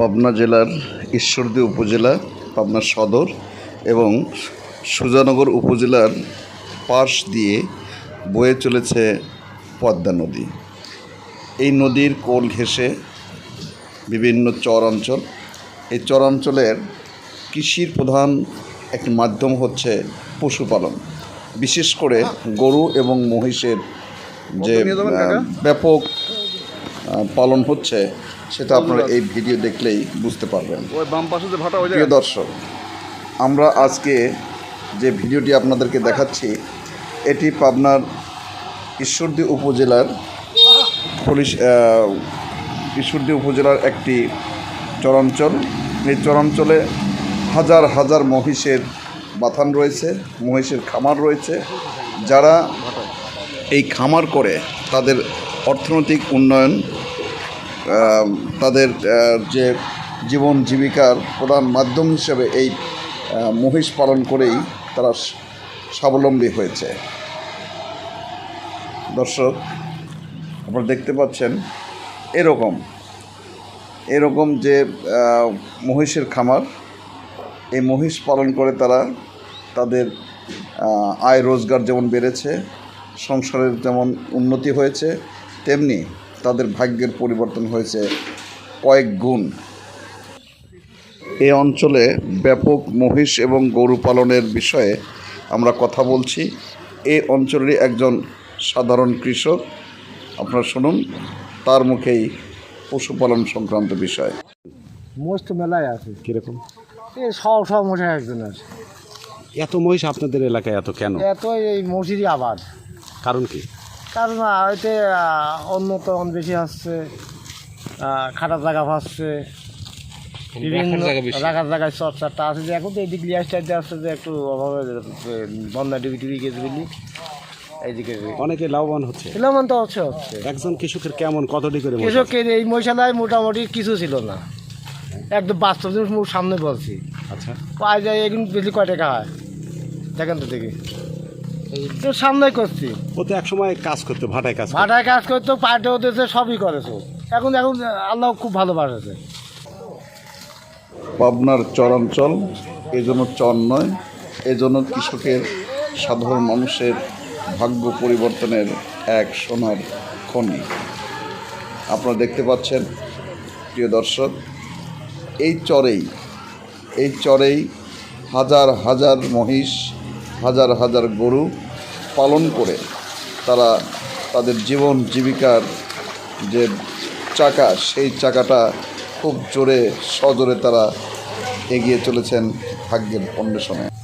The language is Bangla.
পাবনা জেলার ঈশ্বরদী উপজেলা পাবনা সদর এবং সুজানগর উপজেলার পাশ দিয়ে বয়ে চলেছে পদ্মা নদী। এই নদীর কোল ঘেঁষে বিভিন্ন চর অঞ্চল। এই চর অঞ্চলের কৃষির প্রধান একটি মাধ্যম হচ্ছে পশুপালন। বিশেষ করে গরু এবং মহিষের যে ব্যাপক পালন হচ্ছে সেটা আপনারা এই ভিডিও দেখলেই বুঝতে পারবেন। ওই বাম পাশে যে ভাটা প্রিয় দর্শক আমরা আজকে যে ভিডিওটি আপনাদেরকে দেখাচ্ছি এটি পাবনার ঈশ্বরদী উপজেলার পুলিশ ঈশ্বরদী উপজেলার একটি চরাঞ্চল। এই চরাঞ্চলে হাজার হাজার মহিষের বাথান রয়েছে মহিষের খামার রয়েছে। যারা এই খামার করে তাদের অর্থনৈতিক উন্নয়ন তাদের যে জীবন জীবিকার প্রধান মাধ্যম হিসেবে এই মহিষ পালন করেই তারা স্বাবলম্বী হয়েছে। দর্শক, আপনারা দেখতে পাচ্ছেন, এরকম এরকম যে মহিষের খামার, এই মহিষ পালন করে তারা তাদের আয় রোজগার যেমন বেড়েছে, সংসারের যেমন উন্নতি হয়েছে, তেমনি তাদের ভাগ্যের পরিবর্তন হয়েছে কয়েক গুণ। এই অঞ্চলে ব্যাপক মহিষ এবং গরু পালনের বিষয়ে আমরা কথা বলছি। এই অঞ্চলেরই একজন সাধারণ কৃষক আপনারা শুনুন তার মুখেই পশুপালন সংক্রান্ত বিষয়। মোষ তো মেলায় আছে। কীরকম? এ সব সব মোষে একজন আছে। এত মহিষ আপনাদের এলাকায় এত কেন? এত এই মসিরই আবাদ। কারণ কি? কারণ এতে উন্নত বেশি হচ্ছে আহ, খাটার জায়গা পাচ্ছে বিভিন্ন রাখার জায়গায় চারটা আছে যে এখন তো এদিক লিয়াস টাইপে আসছে যে একটু অভাবে বন্যা ডুবি টুবি গেছে বুঝলি এইদিকে অনেকে লাভবান হচ্ছে। ছিলাম তো হচ্ছে হচ্ছে। একজন কৃষকের কেমন কতটি করে? কৃষকের এই মশালায় মোটামুটি কিছু ছিল না। একদম বাস্তব জিনিস সামনে বলছি। আচ্ছা। পাওয়া যায় এগুলো বেশি কয় টাকা হয়? দেখেন তো দেখি। তো সামনে করছি। ও তো একসময় কাজ করতো ভাটায় কাজ করতো। ভাটায় কাজ করতো পাটেও দিয়েছে সবই করেছে। এখন এখন আল্লাহ খুব ভালোবাসেছে। পাবনার চরাঞ্চল এজন্য চর নয় এজন্য কৃষকের সাধারণ মানুষের ভাগ্য পরিবর্তনের এক সোনার খনি। আপনারা দেখতে পাচ্ছেন প্রিয় দর্শক এই চরেই এই চরেই হাজার হাজার মহিষ হাজার হাজার গরু পালন করে তারা তাদের জীবন জীবিকার যে চাকা, সেই চাকাটা খুব জোরে সজোরে তারা এগিয়ে চলেছেন ভাগ্যের অন্বেষণে।